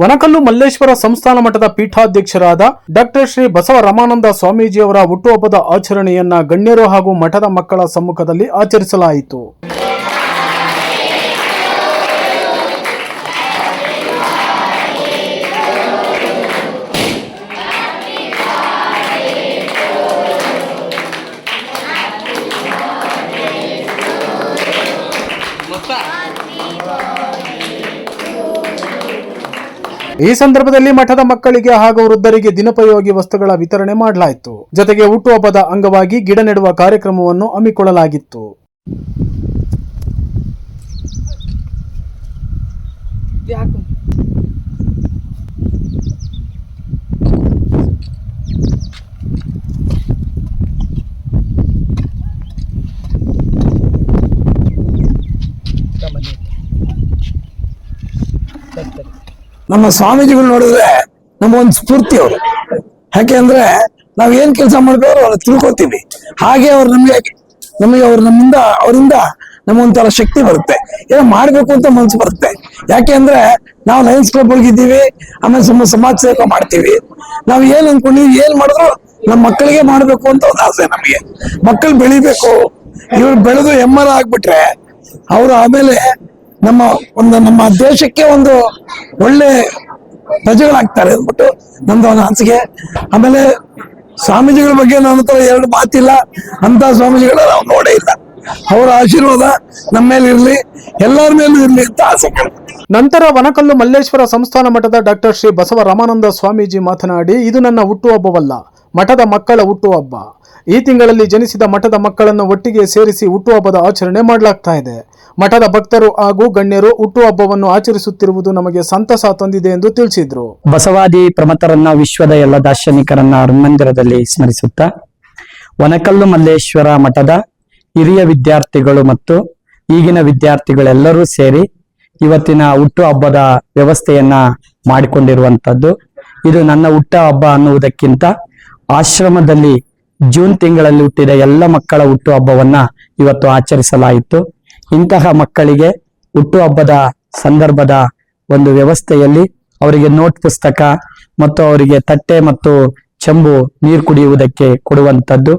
ವನಕಲ್ಲು ಮಲ್ಲೇಶ್ವರ ಸಂಸ್ಥಾನ ಮಠದ ಪೀಠಾಧ್ಯಕ್ಷರಾದ ಡಾಕ್ಟರ್ ಶ್ರೀ ಬಸವ ರಮಾನಂದ ಸ್ವಾಮೀಜಿಯವರ ಹುಟ್ಟುಹಬ್ಬದ ಆಚರಣೆಯನ್ನ ಗಣ್ಯರು ಹಾಗೂ ಮಠದ ಮಕ್ಕಳ ಸಮ್ಮುಖದಲ್ಲಿ ಆಚರಿಸಲಾಯಿತು. ಈ ಸಂದರ್ಭದಲ್ಲಿ ಮಠದ ಮಕ್ಕಳಿಗೆ ಹಾಗೂ ವೃದ್ಧರಿಗೆ ದಿನೋಪಯೋಗಿ ವಸ್ತುಗಳ ವಿತರಣೆ ಮಾಡಲಾಯಿತು. ಜೊತೆಗೆ ಹುಟ್ಟುಹಬ್ಬದ ಅಂಗವಾಗಿ ಗಿಡ ನೆಡುವ ಕಾರ್ಯಕ್ರಮವನ್ನು ಹಮ್ಮಿಕೊಳ್ಳಲಾಗಿತ್ತು. ನಮ್ಮ ಸ್ವಾಮೀಜಿಗಳು ನೋಡಿದ್ರೆ ನಮಗೊಂದು ಸ್ಫೂರ್ತಿ ಅವರು. ಯಾಕೆಂದ್ರೆ ನಾವ್ ಏನ್ ಕೆಲಸ ಮಾಡ್ಬೇಕು ಅವ್ರು ತಿಳ್ಕೊತೀವಿ. ಹಾಗೆ ಅವ್ರು ನಮ್ಗೆ, ನಮಗೆ ಅವ್ರ ನಮ್ಮಿಂದ, ಅವರಿಂದ ನಮಗೊಂಥರ ಶಕ್ತಿ ಬರುತ್ತೆ. ಏನೋ ಮಾಡ್ಬೇಕು ಅಂತ ಮನ್ಸು ಬರುತ್ತೆ. ಯಾಕೆ ಅಂದ್ರೆ ನಾವು ಲಯನ್ಸ್ ಕ್ಲಬ್ ಒಳಗಿದ್ದೀವಿ ಆಮೇಲೆ ನಮ್ಮ ಸಮಾಜ ಸೇವೆ ಮಾಡ್ತೀವಿ. ನಾವ್ ಏನ್ ಅನ್ಕೊಂಡಿವಿ ಏನ್ ಮಾಡಿದ್ರು ನಮ್ಮ ಮಕ್ಕಳಿಗೆ ಮಾಡ್ಬೇಕು ಅಂತ ಒಂದು ಆಸೆ ನಮಗೆ. ಮಕ್ಕಳು ಬೆಳಿಬೇಕು. ಇವ್ರು ಬೆಳೆದು ಎಮ್ಮರ ಆಗ್ಬಿಟ್ರೆ ಅವ್ರು ಆಮೇಲೆ ನಮ್ಮ ಒಂದು ನಮ್ಮ ದೇಶಕ್ಕೆ ಒಂದು ಒಳ್ಳೆ ಪ್ರಜೆಗಳಾಗ್ತಾರೆ. ಅಂದ್ಬಿಟ್ಟು ನಂದು ಒಂದು ಅನಿಸಿಕೆ. ಆಮೇಲೆ ಸ್ವಾಮೀಜಿಗಳ ಬಗ್ಗೆ ನನ್ನ ಹತ್ರ ಎರಡು ಮಾತಿಲ್ಲ. ಅಂತ ಸ್ವಾಮೀಜಿಗಳ ನಾವು ನೋಡೇ ಇಲ್ಲ. ಅವರ ಆಶೀರ್ವಾದ ನಮ್ಮ ಮೇಲೆ ಇರಲಿ, ಎಲ್ಲರ ಮೇಲೂ ಇರಲಿ ಅಂತ ಆಸೆ ನಂತರ ವನಕಲ್ಲು ಮಲ್ಲೇಶ್ವರ ಸಂಸ್ಥಾನ ಮಠದ ಡಾಕ್ಟರ್ ಶ್ರೀ ಬಸವ ರಾಮಾನಂದ ಸ್ವಾಮೀಜಿ ಮಾತನಾಡಿ, ಇದು ನನ್ನ ಹುಟ್ಟುಹಬ್ಬವಲ್ಲ ಮಠದ ಮಕ್ಕಳ ಹುಟ್ಟುಹಬ್ಬ ಈ ತಿಂಗಳಲ್ಲಿ ಜನಿಸಿದ ಮಠದ ಮಕ್ಕಳನ್ನು ಒಟ್ಟಿಗೆ ಸೇರಿಸಿ ಹುಟ್ಟುಹಬ್ಬದ ಆಚರಣೆ ಮಾಡಲಾಗ್ತಾ ಇದೆ. ಮಠದ ಭಕ್ತರು ಹಾಗೂ ಗಣ್ಯರು ಹುಟ್ಟುಹಬ್ಬವನ್ನು ಆಚರಿಸುತ್ತಿರುವುದು ನಮಗೆ ಸಂತಸ ತಂದಿದೆ ಎಂದು ತಿಳಿಸಿದ್ರು. ಬಸವಾದಿ ಪ್ರಮತರನ್ನ ವಿಶ್ವದ ಎಲ್ಲ ದಾರ್ಶನಿಕರನ್ನ ಹನುಮಂದಿರದಲ್ಲಿ ಸ್ಮರಿಸುತ್ತಾ ವನಕಲ್ಲು ಮಲ್ಲೇಶ್ವರ ಮಠದ ಹಿರಿಯ ವಿದ್ಯಾರ್ಥಿಗಳು ಮತ್ತು ಈಗಿನ ವಿದ್ಯಾರ್ಥಿಗಳೆಲ್ಲರೂ ಸೇರಿ ಇವತ್ತಿನ ಹುಟ್ಟು ಹಬ್ಬದ ವ್ಯವಸ್ಥೆಯನ್ನ ಮಾಡಿಕೊಂಡಿರುವಂತದ್ದು. ಇದು ನನ್ನ ಹುಟ್ಟ ಹಬ್ಬ ಅನ್ನುವುದಕ್ಕಿಂತ ಆಶ್ರಮದಲ್ಲಿ ಜೂನ್ ತಿಂಗಳಲ್ಲಿ ಹುಟ್ಟಿದ ಎಲ್ಲ ಮಕ್ಕಳ ಹುಟ್ಟು ಹಬ್ಬವನ್ನ ಇವತ್ತು ಆಚರಿಸಲಾಯಿತು. ಇಂತಹ ಮಕ್ಕಳಿಗೆ ಹುಟ್ಟುಹಬ್ಬದ ಸಂದರ್ಭದ ಒಂದು ವ್ಯವಸ್ಥೆಯಲ್ಲಿ ಅವರಿಗೆ ನೋಟ್ ಪುಸ್ತಕ ಮತ್ತು ಅವರಿಗೆ ತಟ್ಟೆ ಮತ್ತು ಚೆಂಬು ನೀರು ಕುಡಿಯುವುದಕ್ಕೆ ಕೊಡುವಂಥದ್ದು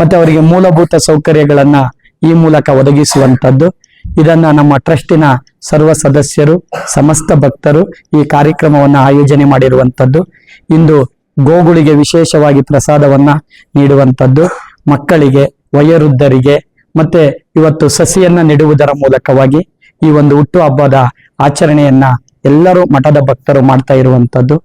ಮತ್ತೆ ಅವರಿಗೆ ಮೂಲಭೂತ ಸೌಕರ್ಯಗಳನ್ನ ಈ ಮೂಲಕ ಒದಗಿಸುವಂಥದ್ದು. ಇದನ್ನ ನಮ್ಮ ಟ್ರಸ್ಟಿನ ಸರ್ವ ಸದಸ್ಯರು, ಸಮಸ್ತ ಭಕ್ತರು ಈ ಕಾರ್ಯಕ್ರಮವನ್ನ ಆಯೋಜನೆ ಮಾಡಿರುವಂಥದ್ದು. ಇಂದು ಗೋಗುಳಿಗೆ ವಿಶೇಷವಾಗಿ ಪ್ರಸಾದವನ್ನ ನೀಡುವಂಥದ್ದು. ಮಕ್ಕಳಿಗೆ, ವಯೋವೃದ್ಧರಿಗೆ ಮತ್ತೆ ಇವತ್ತು ಸಸಿಯನ್ನ ನೆಡುವುದರ ಮೂಲಕವಾಗಿ ಈ ಒಂದು ಹುಟ್ಟು ಹಬ್ಬದ ಆಚರಣೆಯನ್ನ ಎಲ್ಲರೂ ಮಠದ ಭಕ್ತರು ಮಾಡ್ತಾ ಇರುವಂತದ್ದು.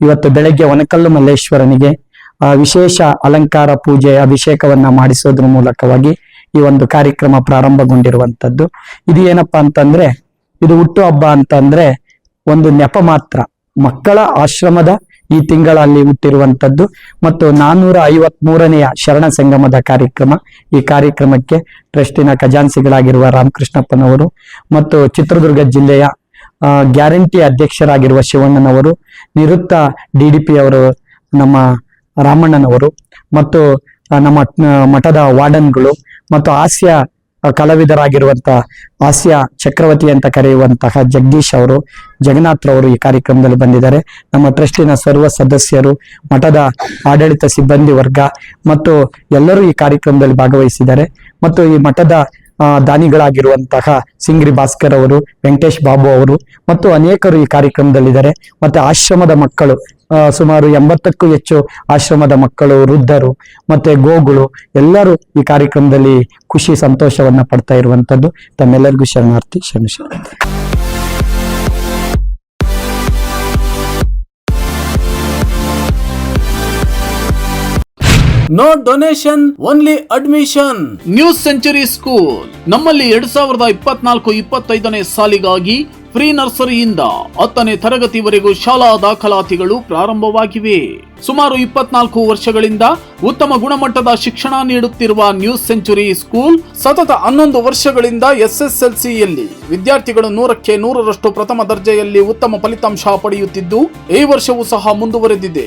ಇವತ್ತು ಬೆಳಗ್ಗೆ ಒನಕಲ್ಲು ಮಲ್ಲೇಶ್ವರನಿಗೆ ವಿಶೇಷ ಅಲಂಕಾರ ಪೂಜೆ, ಅಭಿಷೇಕವನ್ನ ಮಾಡಿಸೋದ್ರ ಮೂಲಕವಾಗಿ ಈ ಒಂದು ಕಾರ್ಯಕ್ರಮ ಪ್ರಾರಂಭಗೊಂಡಿರುವಂತದ್ದು. ಇದು ಏನಪ್ಪಾ ಅಂತಂದ್ರೆ, ಇದು ಹುಟ್ಟು ಹಬ್ಬ ಅಂತಂದ್ರೆ ಒಂದು ನೆಪ ಮಾತ್ರ. ಮಕ್ಕಳ ಆಶ್ರಮದ ಈ ತಿಂಗಳಲ್ಲಿ ಹುಟ್ಟಿರುವಂತದ್ದು ಮತ್ತು ನಾನ್ನೂರ ಐವತ್ ಮೂರನೆಯ ಶರಣ ಸಂಗಮದ ಕಾರ್ಯಕ್ರಮ. ಈ ಕಾರ್ಯಕ್ರಮಕ್ಕೆ ಟ್ರಸ್ಟಿನ ಖಜಾನ್ಸಿಗಳಾಗಿರುವ ರಾಮಕೃಷ್ಣಪ್ಪನವರು ಮತ್ತು ಚಿತ್ರದುರ್ಗ ಜಿಲ್ಲೆಯ ಗ್ಯಾರಂಟಿ ಅಧ್ಯಕ್ಷರಾಗಿರುವ ಶಿವಣ್ಣನವರು, ನಿವೃತ್ತ ಡಿ ಡಿ ಪಿ ಅವರು ನಮ್ಮ ರಾಮಣ್ಣನವರು ಮತ್ತು ನಮ್ಮ ಮಠದ ವಾರ್ಡನ್ಗಳು ಮತ್ತು ಹಾಸ್ಯ ಆ, ಕಲಾವಿದರಾಗಿರುವಂತ ಹಾಸ್ಯ ಚಕ್ರವರ್ತಿ ಅಂತ ಕರೆಯುವಂತಹ ಜಗದೀಶ್ ಅವರು ಜಗನ್ನಾಥ್ ಅವರು ಈ ಕಾರ್ಯಕ್ರಮದಲ್ಲಿ ಬಂದಿದ್ದಾರೆ. ನಮ್ಮ ಟ್ರಸ್ಟಿನ ಸರ್ವ ಸದಸ್ಯರು ಮಠದ ಆಡಳಿತ ಸಿಬ್ಬಂದಿ ವರ್ಗ ಮತ್ತು ಎಲ್ಲರೂ ಈ ಕಾರ್ಯಕ್ರಮದಲ್ಲಿ ಭಾಗವಹಿಸಿದ್ದಾರೆ. ಮತ್ತು ಈ ಮಠದ ದಾನಿಗಳಾಗಿರುವಂತಹ ಸಿಂಗ್ರಿ ಭಾಸ್ಕರ್ ಅವರು ವೆಂಕಟೇಶ್ ಬಾಬು ಅವರು ಮತ್ತು ಅನೇಕರು ಈ ಕಾರ್ಯಕ್ರಮದಲ್ಲಿದ್ದಾರೆ. ಮತ್ತೆ ಆಶ್ರಮದ ಮಕ್ಕಳು ಸುಮಾರು ಎಂಬತ್ತಕ್ಕೂ ಹೆಚ್ಚು ಆಶ್ರಮದ ಮಕ್ಕಳು ವೃದ್ಧರು ಮತ್ತೆ ಗೋಗಳು ಎಲ್ಲರೂ ಈ ಕಾರ್ಯಕ್ರಮದಲ್ಲಿ ಖುಷಿ ಸಂತೋಷವನ್ನ ಪಡ್ತಾ ಇರುವಂತದ್ದು. ತಮ್ಮೆಲ್ಲರಿಗೂ ಶರಣಾರ್ಥಿ ಶರಣ ಶರಣಾರ್ಥಿ no donation only admission news century school ನಮ್ಮಲ್ಲಿ ಎರಡ್ ಸಾವಿರದ ಇಪ್ಪತ್ನಾಲ್ಕು ಇಪ್ಪತ್ತೈದನೇ ಸಾಲಿಗಾಗಿ ಪ್ರೀ ನರ್ಸರಿಯಿಂದ ಹತ್ತನೇ ತರಗತಿವರೆಗೂ ಶಾಲಾ ದಾಖಲಾತಿಗಳು ಪ್ರಾರಂಭವಾಗಿವೆ. ಸುಮಾರು ಇಪ್ಪತ್ನಾಲ್ಕು ವರ್ಷಗಳಿಂದ ಉತ್ತಮ ಗುಣಮಟ್ಟದ ಶಿಕ್ಷಣ ನೀಡುತ್ತಿರುವ ನ್ಯೂಸ್ ಸೆಂಚುರಿ ಸ್ಕೂಲ್ ಸತತ ಹನ್ನೊಂದು ವರ್ಷಗಳಿಂದ ಎಸ್ಎಸ್ಎಲ್ಸಿಯಲ್ಲಿ ವಿದ್ಯಾರ್ಥಿಗಳು ನೂರಕ್ಕೆ ನೂರರಷ್ಟು ಪ್ರಥಮ ದರ್ಜೆಯಲ್ಲಿ ಉತ್ತಮ ಫಲಿತಾಂಶ ಪಡೆಯುತ್ತಿದ್ದು, ಈ ವರ್ಷವೂ ಸಹ ಮುಂದುವರೆದಿದೆ.